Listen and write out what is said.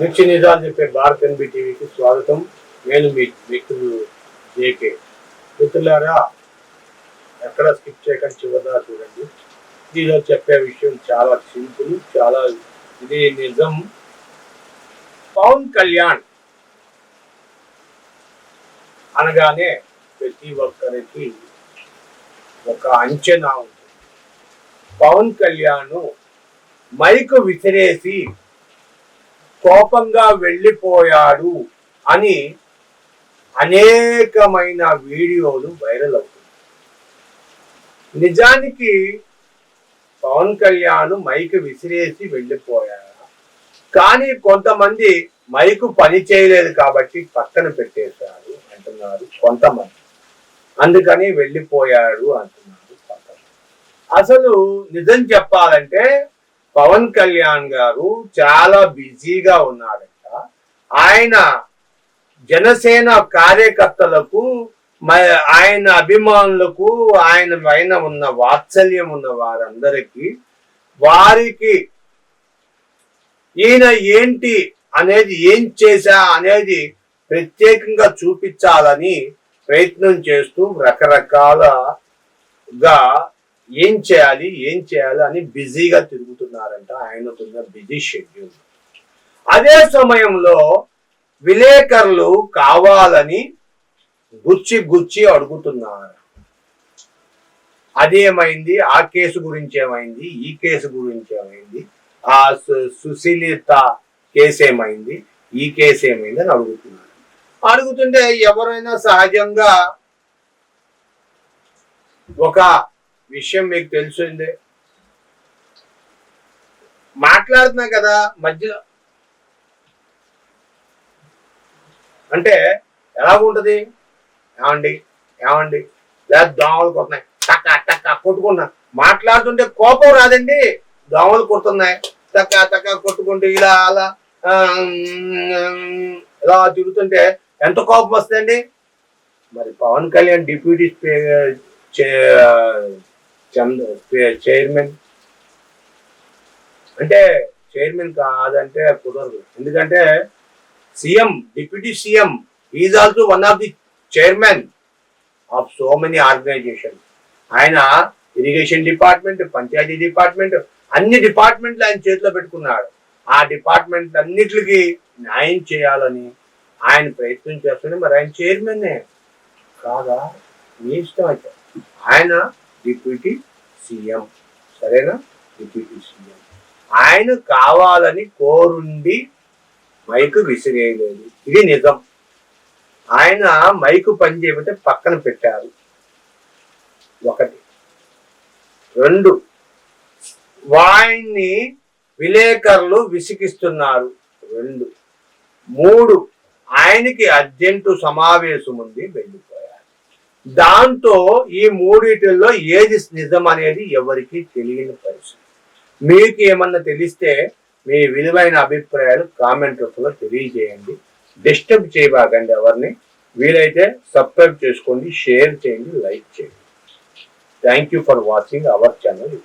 నిత్య నిజాలు చెప్పే భారత్ ఎన్బి టీవీకి స్వాగతం. నేను మీ మిత్రుడు జేకే. మిత్రులారా ఎక్కడ స్కిప్ చేయకుండా చివరిదా చూడండి. దీనిలో చెప్పే విషయం చాలా సింపుల్ చాలా ఇది నిజం. పవన్ కళ్యాణ్ అనగానే ప్రతి ఒక్కరికి ఒక అంచనా ఉంటుంది. పవన్ కళ్యాణ్ మైకు విసిరేసి కోపంగా వెళ్ళిపోయాడు అని అనేకమైన వీడియోలు వైరల్ అవుతుంది నిజానికి పవన్ కళ్యాణ్ మైక్ విసిరేసి వెళ్ళిపోయాడు. కానీ కొంతమంది మైకు పని చేయలేదు కాబట్టి పక్కన పెట్టేశారు అంటున్నారు కొంతమంది. అందుకని వెళ్ళిపోయాడు అంటున్నారు అసలు నిజం చెప్పాలంటే పవన్ కళ్యాణ్ గారు చాలా బిజీగా ఉన్నాడట. ఆయన జనసేన కార్యకర్తలకు మ- ఆయన అభిమానులకు ఆయన పైన ఉన్న వాత్సల్యం ఉన్న వారందరికీ వారికి ఈయన ఏంటి అనేది ఏం చేశా అనేది ప్రత్యేకంగా చూపించాలని ప్రయత్నం చేస్తూ రకరకాలగా ఏం చేయాలి ఏం చేయాలి అని బిజీగా తిరుగుతున్నారంట. ఆయనకున్న బిజీ షెడ్యూల్. అదే సమయంలో విలేకరులు కావాలని గుచ్చి గుచ్చి అడుగుతున్నారు. అదేమైంది? ఆ కేసు గురించి ఏమైంది? ఈ కేసు గురించి ఏమైంది? ఆ సు- సుశీలిత కేసు ఏమైంది? ఈ కేసు ఏమైంది అని అడుగుతున్నారు. అడుగుతుంటే ఎవరైనా సహజంగా ఒక విషయం మీకు తెలిసిందే. మాట్లాడుతున్నా కదా మధ్యలో అంటే ఎలా ఉంటుంది? ఏమండి? ఏమండి? లేదా దోమలు కొడుతున్నాయి. టక్క టక్క కొట్టుకున్నా మాట్లాడుతుంటే కోపం రాదండి. దోమలు కొడుతున్నాయి. టక్క టక్క కొట్టుకుంటూ ఇలా అలా ఇలా తిరుగుతుంటే ఎంత కోపం వస్తుందండి? మరి పవన్ కళ్యాణ్ డిప్యూటీ చంద- చైర్మన్ అంటే చైర్మన్ కాదంటే కుదరదు. ఎందుకంటే CM deputy CM is also one of the chairman of so many organization ఆయన ఇరిగేషన్ డిపార్ట్మెంట్ పంచాయతీ డిపార్ట్మెంట్ అన్ని డిపార్ట్మెంట్లు ఆయన చేతిలో పెట్టుకున్నాడు. ఆ డిపార్ట్మెంట్ అన్నిటికి న్యాయం చేయాలని ఆయన ప్రయత్నం చేస్తుంటే మరి ఆయన చైర్మన్నే కాదా? మీ ఇష్టం అయితే ఆయన డిప్యూటీ సీఎం. సరేనా? Deputy CM. ఆయన కావాలని కోరుండి మైకు విసిరేయలేదు. ఇది నిజం. ఆయన మైకు పని చేయకపోతే పక్కన పెట్టారు. ఒకటి. రెండు. వాయిని విలేకరులు విసిగిస్తున్నారు. రెండు. మూడు. ఆయనకి అర్జెంటు సమావేశం ఉంది వెళ్ళిపో దాంతో ఈ మూడిటిల్లో ఏది నిజం అనేది ఎవరికి తెలియని పరిస్థితి. మీకు ఏమన్నా తెలిస్తే మీ విలువైన అభిప్రాయాలు కామెంట్ రూపంలో తెలియజేయండి. డిస్టర్బ్ చేయబాకండి ఎవరిని. వీలైతే సబ్స్క్రైబ్ చేసుకోండి షేర్ చేయండి లైక్ చేయండి. Thank you for watching our channel